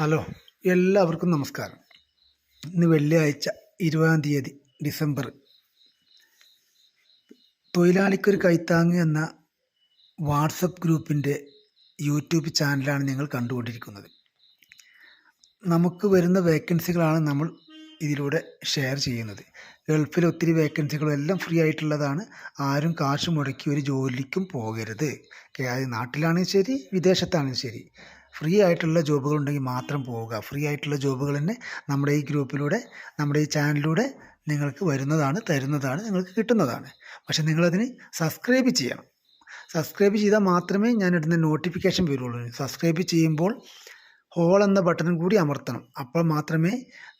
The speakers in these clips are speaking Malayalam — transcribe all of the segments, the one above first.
ഹലോ എല്ലാവർക്കും നമസ്കാരം. ഇന്ന് വെള്ളിയാഴ്ച ഇരുപതാം തീയതി ഡിസംബർ. തൊഴിലാളിക്കൊരു കൈത്താങ് എന്ന വാട്സപ്പ് ഗ്രൂപ്പിന്റെ യൂട്യൂബ് ചാനലാണ് നിങ്ങൾ കണ്ടുകൊണ്ടിരിക്കുന്നത്. നമുക്ക് വരുന്ന വേക്കൻസികളാണ് നമ്മൾ ഇതിലൂടെ ഷെയർ ചെയ്യുന്നത്. ഗൾഫിൽ ഒത്തിരി വേക്കൻസികളും എല്ലാം ഫ്രീ ആയിട്ടുള്ളതാണ്. ആരും കാശ് മുടക്കി ഒരു ജോലിക്കും പോകരുത്. കേ- നാട്ടിലാണെങ്കിലും ശരി വിദേശത്താണെങ്കിലും ശരി. ഫ്രീ ആയിട്ടുള്ള ജോബുകൾ ഉണ്ടെങ്കിൽ മാത്രം പോവുക. ഫ്രീ ആയിട്ടുള്ള ജോബുകൾ തന്നെ നമ്മുടെ ഈ ഗ്രൂപ്പിലൂടെ നമ്മുടെ ഈ ചാനലിലൂടെ നിങ്ങൾക്ക് വരുന്നതാണ് തരുന്നതാണ് നിങ്ങൾക്ക് കിട്ടുന്നതാണ്. പക്ഷെ നിങ്ങളതിന് സബ്സ്ക്രൈബ് ചെയ്യണം. സബ്സ്ക്രൈബ് ചെയ്താൽ മാത്രമേ ഞാൻ ഇടുന്ന നോട്ടിഫിക്കേഷൻ വരുള്ളൂ. സബ്സ്ക്രൈബ് ചെയ്യുമ്പോൾ ഹോൾ എന്ന ബട്ടണും കൂടി അമർത്തണം. അപ്പോൾ മാത്രമേ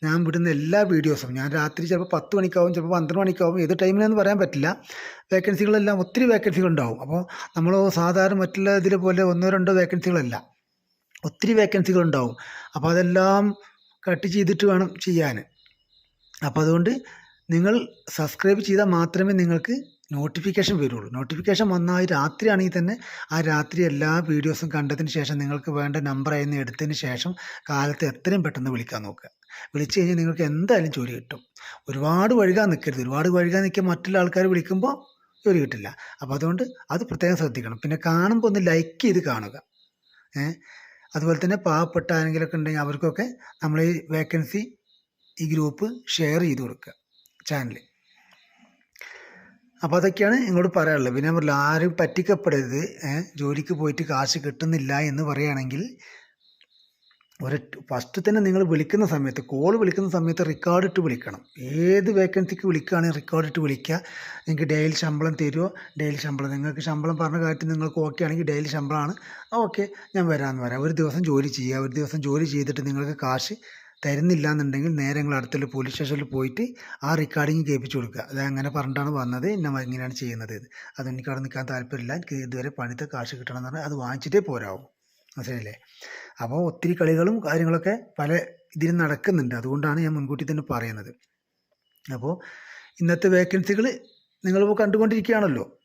ഞാൻ വിടുന്ന എല്ലാ വീഡിയോസും ഞാൻ രാത്രി ചിലപ്പോൾ പത്ത് മണിക്കാവും ചിലപ്പോൾ പന്ത്രണ്ട് മണിക്കാവും ഏത് ടൈമിലെന്ന് പറയാൻ പറ്റില്ല. വേക്കൻസികളെല്ലാം ഒത്തിരി വേക്കൻസികൾ ഉണ്ടാവും അപ്പോൾ നമ്മൾ സാധാരണ മറ്റുള്ള ഇതിലെ പോലെ ഒന്നോ രണ്ടോ വേക്കൻസികളല്ല. ഒത്തിരി വേക്കൻസികൾ ഉണ്ടാവും. അപ്പോൾ അതെല്ലാം കട്ട് ചെയ്തിട്ട് വേണം ചെയ്യാൻ. അപ്പോൾ അതുകൊണ്ട് നിങ്ങൾ സബ്സ്ക്രൈബ് ചെയ്താൽ മാത്രമേ നിങ്ങൾക്ക് നോട്ടിഫിക്കേഷൻ വരുള്ളൂ. നോട്ടിഫിക്കേഷൻ വന്നാൽ രാത്രിയാണെങ്കിൽ തന്നെ ആ രാത്രി എല്ലാ വീഡിയോസും കണ്ടതിന് ശേഷം നിങ്ങൾക്ക് വേണ്ട നമ്പർ ആയിരുന്നു എടുത്തതിന് ശേഷം കാലത്ത് എത്രയും പെട്ടെന്ന് വിളിക്കാൻ നോക്കുക. വിളിച്ചു കഴിഞ്ഞാൽ നിങ്ങൾക്ക് എന്തായാലും ജോലി കിട്ടും. ഒരുപാട് വഴുകാൻ നിൽക്കരുത്. ഒരുപാട് വഴുകാൻ നിൽക്കാൻ മറ്റുള്ള ആൾക്കാർ വിളിക്കുമ്പോൾ ജോലി കിട്ടില്ല. അപ്പോൾ അതുകൊണ്ട് അത് പ്രത്യേകം ശ്രദ്ധിക്കണം. പിന്നെ കാണുമ്പോൾ ഒന്ന് ലൈക്ക് ചെയ്ത് കാണുക. ഏ? അതുപോലെ തന്നെ പാവപ്പെട്ട ആരെങ്കിലുമൊക്കെ ഉണ്ടെങ്കിൽ അവർക്കൊക്കെ നമ്മൾ ഈ വേക്കൻസി ഈ ഗ്രൂപ്പ് ഷെയർ ചെയ്ത് കൊടുക്കുക ചാനൽ അപ്പോൾ അതൊക്കെയാണ് ഇങ്ങോട്ട് പറയാനുള്ളത്. പിന്നെ ആരും പറ്റിക്കപ്പെടരുത്. ജോലിക്ക് പോയിട്ട് കാശ് കിട്ടുന്നില്ല എന്ന് പറയുകയാണെങ്കിൽ ഒരു ഫസ്റ്റ് തന്നെ നിങ്ങൾ വിളിക്കുന്ന സമയത്ത് കോൾ വിളിക്കുന്ന സമയത്ത് റെക്കോർഡ് ഇട്ട് വിളിക്കണം. ഏത് വേക്കൻസിക്ക് വിളിക്കുകയാണെങ്കിൽ റെക്കോർഡ് ഇട്ട് വിളിക്കുക. നിങ്ങൾക്ക് ഡെയിലി ശമ്പളം തരുമോ ഡെയിലി ശമ്പളം. നിങ്ങൾക്ക് ശമ്പളം പറഞ്ഞ കാര്യത്തിൽ നിങ്ങൾക്ക് ഓക്കെ ആണെങ്കിൽ ഡെയിലി ശമ്പളമാണ്. ഓക്കെ ഞാൻ വരാമെന്ന് പറയാം. ഒരു ദിവസം ജോലി ചെയ്യുക. ഒരു ദിവസം ജോലി ചെയ്തിട്ട് നിങ്ങൾക്ക് കാശ് തരുന്നില്ല എന്നുണ്ടെങ്കിൽ നേരെ നിങ്ങൾ അടുത്തുള്ള പോലീസ് സ്റ്റേഷനിൽ പോയിട്ട് ആ റെക്കോർഡിങ് കേൾപ്പിച്ചു കൊടുക്കുക. അത് അങ്ങനെ പറഞ്ഞിട്ടാണ് വന്നത്. എന്നെ ഇങ്ങനെയാണ് ചെയ്യുന്നത്. അത് എനിക്ക് അവിടെ നിൽക്കാൻ താല്പര്യമില്ല. എനിക്ക് ഇതുവരെ പണിത്തെ കാശ് കിട്ടണം എന്ന് പറഞ്ഞാൽ അത് വാങ്ങിച്ചിട്ടേ പോരാവും. മനസ്സിലായില്ലേ? അപ്പോൾ ഒത്തിരി കളികളും കാര്യങ്ങളൊക്കെ പല ഇതിലും നടക്കുന്നുണ്ട്. അതുകൊണ്ടാണ് ഞാൻ മുൻകൂട്ടി തന്നെ പറയുന്നത്. അപ്പോൾ ഇന്നത്തെ വേക്കൻസികൾ നിങ്ങളിപ്പോൾ കണ്ടുകൊണ്ടിരിക്കുകയാണല്ലോ.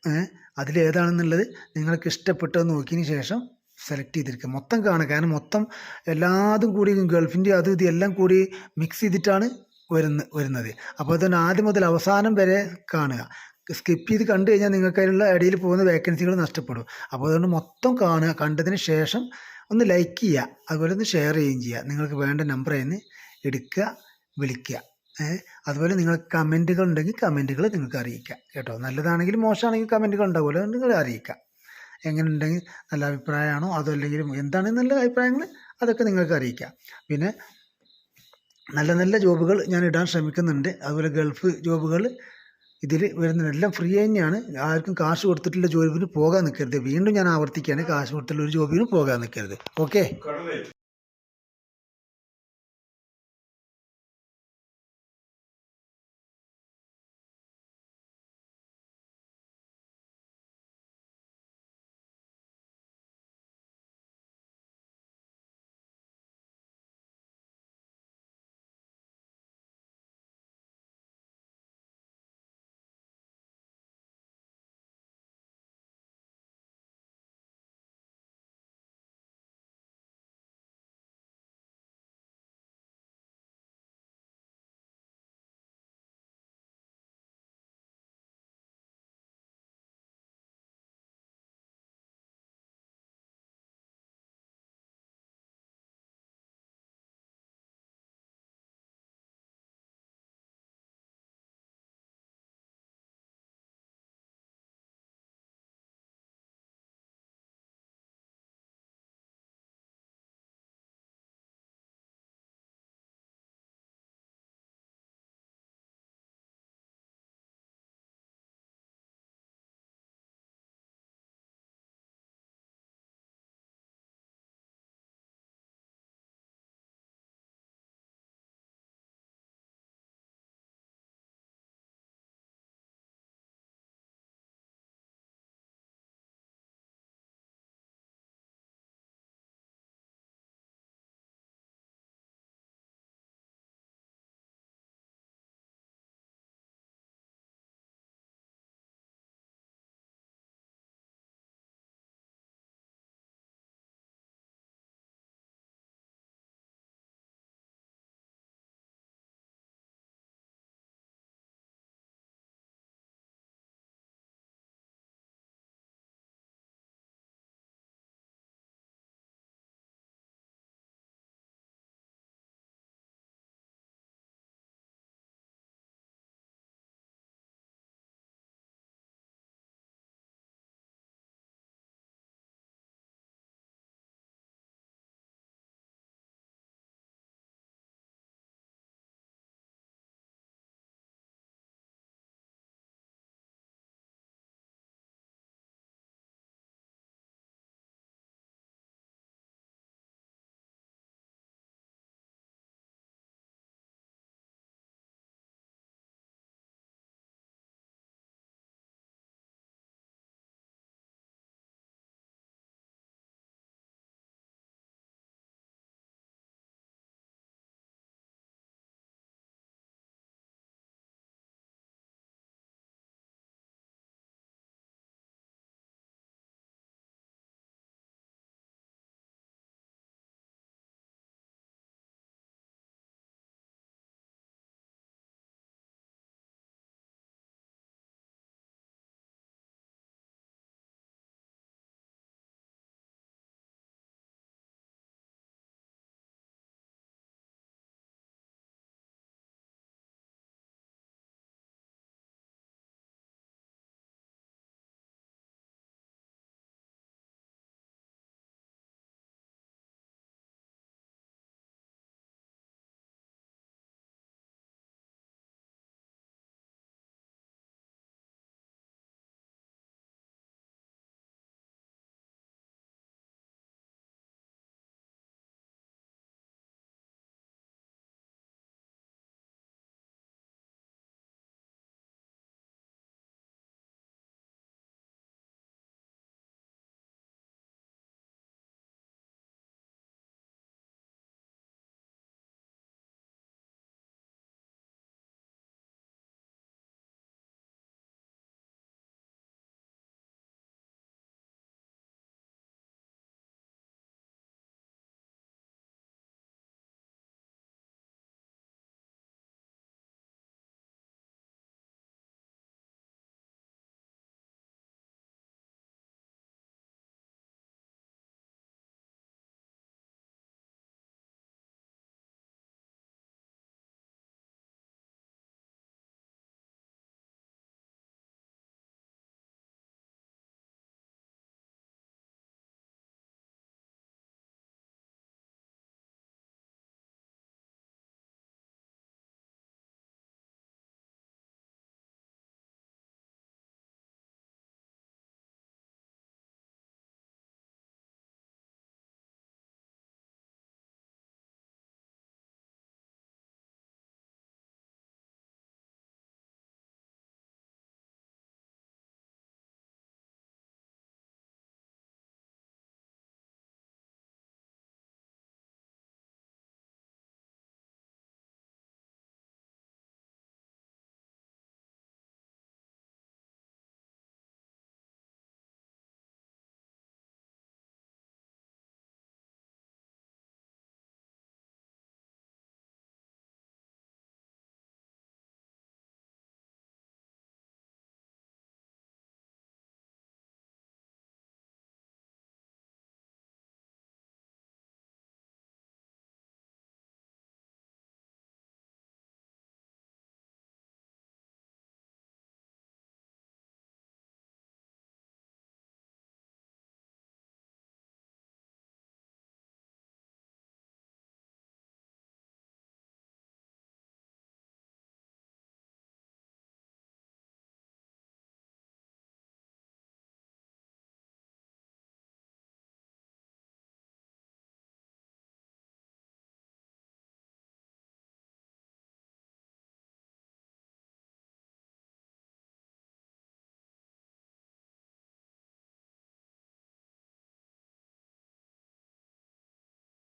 അതിലേതാണെന്നുള്ളത് നിങ്ങൾക്ക് ഇഷ്ടപ്പെട്ടത് നോക്കിയതിന് ശേഷം സെലക്ട് ചെയ്തിരിക്കുക. മൊത്തം കാണുക. കാരണം മൊത്തം എല്ലാതും കൂടി ഗൾഫിന്റെ അത് ഇത് എല്ലാം കൂടി മിക്സ് ചെയ്തിട്ടാണ് വരുന്ന വരുന്നത്. അപ്പോൾ അതുകൊണ്ട് ആദ്യം മുതൽ അവസാനം വരെ കാണുക. സ്കിപ്പ് ചെയ്ത് കണ്ടു കഴിഞ്ഞാൽ നിങ്ങൾക്ക് അതിലുള്ള ഇടയിൽ പോകുന്ന വേക്കൻസികൾ നഷ്ടപ്പെടും. അപ്പോൾ അതുകൊണ്ട് മൊത്തം കാണുക കണ്ടതിന് ശേഷം ഒന്ന് ലൈക്ക് ചെയ്യുക അതുപോലെ ഒന്ന് ഷെയർ ചെയ്യുകയും ചെയ്യുക. നിങ്ങൾക്ക് വേണ്ട നമ്പർ നിന്ന് എടുക്കുക വിളിക്കുക. അതുപോലെ നിങ്ങൾ കമന്റുകൾ ഉണ്ടെങ്കിൽ കമന്റുകൾ നിങ്ങൾക്ക് അറിയിക്കുക കേട്ടോ. നല്ലതാണെങ്കിൽ മോശമാണെങ്കിൽ കമന്റുകൾ ഉണ്ടാവുമല്ലോ നിങ്ങൾ അറിയിക്കുക എങ്ങനെ ഉണ്ടെങ്കിൽ നല്ല അഭിപ്രായമാണോ അതോ അല്ലെങ്കിൽ എന്താണ് നല്ല അഭിപ്രായങ്ങൾ അതൊക്കെ നിങ്ങൾക്ക് അറിയിക്കാം. പിന്നെ നല്ല നല്ല ജോബുകൾ ഞാൻ ഇടാൻ ശ്രമിക്കുന്നുണ്ട്. അതുപോലെ ഗൾഫ് ജോബുകൾ ഇതിൽ വരുന്നതെല്ലാം ഫ്രീ തന്നെയാണ്. ആർക്കും കാശ് കൊടുത്തിട്ടുള്ള ജോലിക്ക് പോകാൻ നിൽക്കരുത് വീണ്ടും ഞാൻ ആവർത്തിക്കുകയാണ്. കാശ് കൊടുത്തിട്ടുള്ള ഒരു ജോബിന് പോകാൻ നിൽക്കരുത് ഓക്കെ